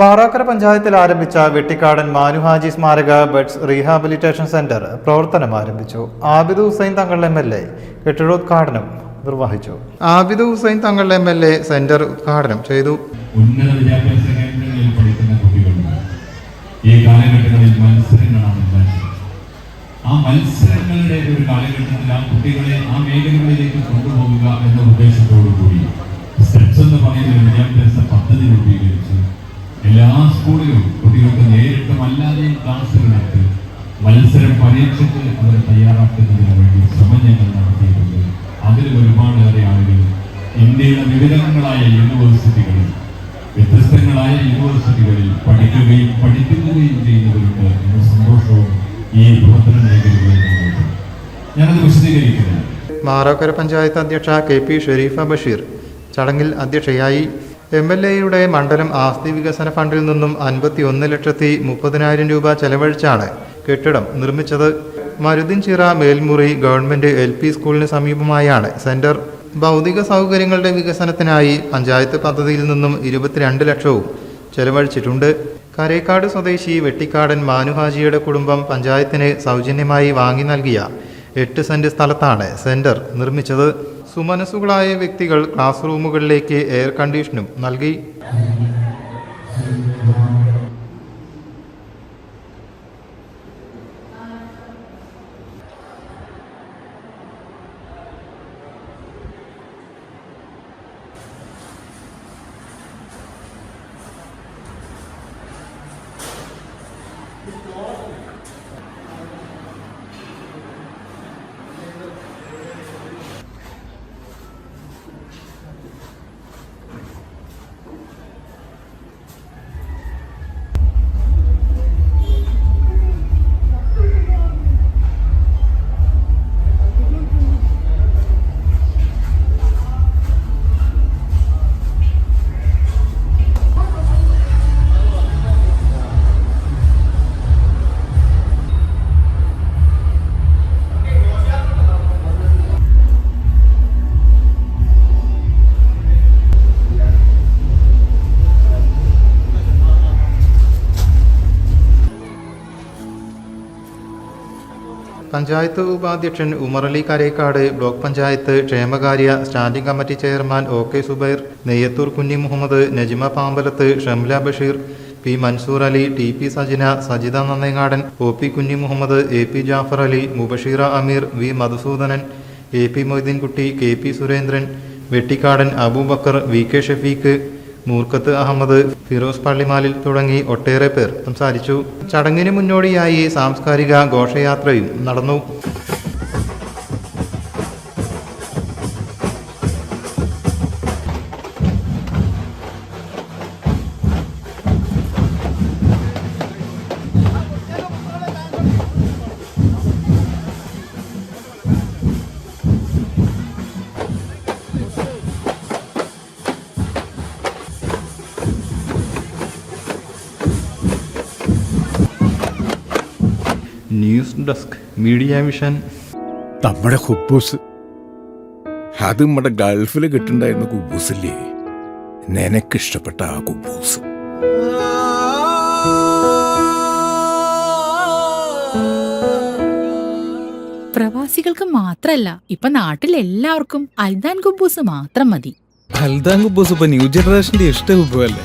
വാറാക്കര പഞ്ചായത്തിൽ ആരംഭിച്ച വെട്ടിക്കാടൻ മാനുഹാജി സ്മാരക ബഡ്സ് റീഹാബിലിറ്റേഷൻ സെന്റർ പ്രവർത്തനം ആരംഭിച്ചു. Abid Hussain Thangal M L A കെട്ടിടോദ്ഘാടനം നിർവഹിച്ചു. Abid Hussain Thangal M L A centre ഉദ്ഘാടനം ചെയ്തു. ആ ഒരു കുട്ടികളെ ആ കൊണ്ടുപോകുക എന്ന ഉദ്ദേശത്തോടു കൂടി സ്റ്റെപ്സ് എന്ന് പറയുന്ന വിദ്യാഭ്യാസ പദ്ധതി രൂപീകരിച്ച്. എല്ലാ സ്കൂളിലും കുട്ടികൾക്ക് നേരിട്ടും അല്ലാതെയും നടത്തി മത്സരം പരീക്ഷിച്ച് അവരെ തയ്യാറാക്കുന്നതിന് വേണ്ടി ശ്രമം ഞങ്ങൾ നടത്തിയിട്ടുണ്ട്. അതിൽ ഒരുപാടേറെ ആളുകൾ ഇന്ത്യയുടെ വിവിധങ്ങളായ യൂണിവേഴ്സിറ്റികളിൽ വ്യത്യസ്തങ്ങളായ യൂണിവേഴ്സിറ്റികളിൽ പഠിക്കുകയും പഠിപ്പിക്കുകയും ചെയ്യുന്നവരുണ്ട് എന്ന സന്തോഷവും ഈ പ്രവർത്തന മേഖലകളിൽ ഞാനത് വിശദീകരിക്കുന്നു മാറാക്കര പഞ്ചായത്ത് അധ്യക്ഷ കെ പി ഷെരീഫ ബഷീർ ചടങ്ങിൽ അധ്യക്ഷയായി എം എൽ എയുടെ മണ്ഡലം ആസ്തി വികസന ഫണ്ടിൽ നിന്നും അൻപത്തി ഒന്ന് ലക്ഷത്തി മുപ്പതിനായിരം രൂപ ചെലവഴിച്ചാണ് കെട്ടിടം നിർമ്മിച്ചത്. Maruthinchira Melmuri government L P സ്കൂളിന് സമീപമായാണ് സെന്റർ. ഭൗതിക സൗകര്യങ്ങളുടെ വികസനത്തിനായി പഞ്ചായത്ത് പദ്ധതിയിൽ നിന്നും ഇരുപത്തിരണ്ട് ലക്ഷവും ചെലവഴിച്ചിട്ടുണ്ട്. കരേക്കാട് സ്വദേശി വെട്ടിക്കാടൻ മാനുഹാജിയുടെ കുടുംബം പഞ്ചായത്തിന് സൗജന്യമായി വാങ്ങി നൽകിയ എട്ട് സെന്റ് സ്ഥലത്താണ് സെന്റർ നിർമ്മിച്ചത്. സുമനസ്സുകളായ വ്യക്തികൾ ക്ലാസ് റൂമുകളിലേക്ക് എയർ കണ്ടീഷനും നൽകി. പഞ്ചായത്ത് ഉപാധ്യക്ഷൻ ഉമറലി കരേക്കാട് ബ്ലോക്ക് പഞ്ചായത്ത് ക്ഷേമകാര്യ standing committee chairman O K Zubair Neyyathur Kunhi Muhammad Najima Pambalath Shamla Basheer P Mansoor Ali T P Sajina Sajitha Nannengadan O P Kunhi Muhammad A P Jafar Ali Mubashira Ameer V Madhusoodanan A P Moideenkutty K P Surendran Vettikkadan Abubakar V K Shafeeq Moorkkath Ahmed Firoz Pallimalil തുടങ്ങി ഒട്ടേറെ പേർ സംസാരിച്ചു. ചടങ്ങിന് മുന്നോടിയായി സാംസ്കാരിക ഘോഷയാത്രയും നടന്നു. News desk media mission. നമ്മുടെ ഹുബൂസ് അത് നമ്മുടെ ഗൾഫിൽ കിട്ടുണ്ടായിരുന്ന കുബൂസില്ലേ? നിനക്കിഷ്ടപ്പെട്ട ആ കുബൂസ്. പ്രവാസികൾക്ക് മാത്രല്ല ഇപ്പൊ നാട്ടിൽ എല്ലാവർക്കും അൽദാൻ കുബൂസ് മാത്രം മതി. അൽദാൻ കുബൂസ് ഇപ്പൊ ന്യൂ ജനറേഷന്റെ ഇഷ്ട കുബുവല്ലേ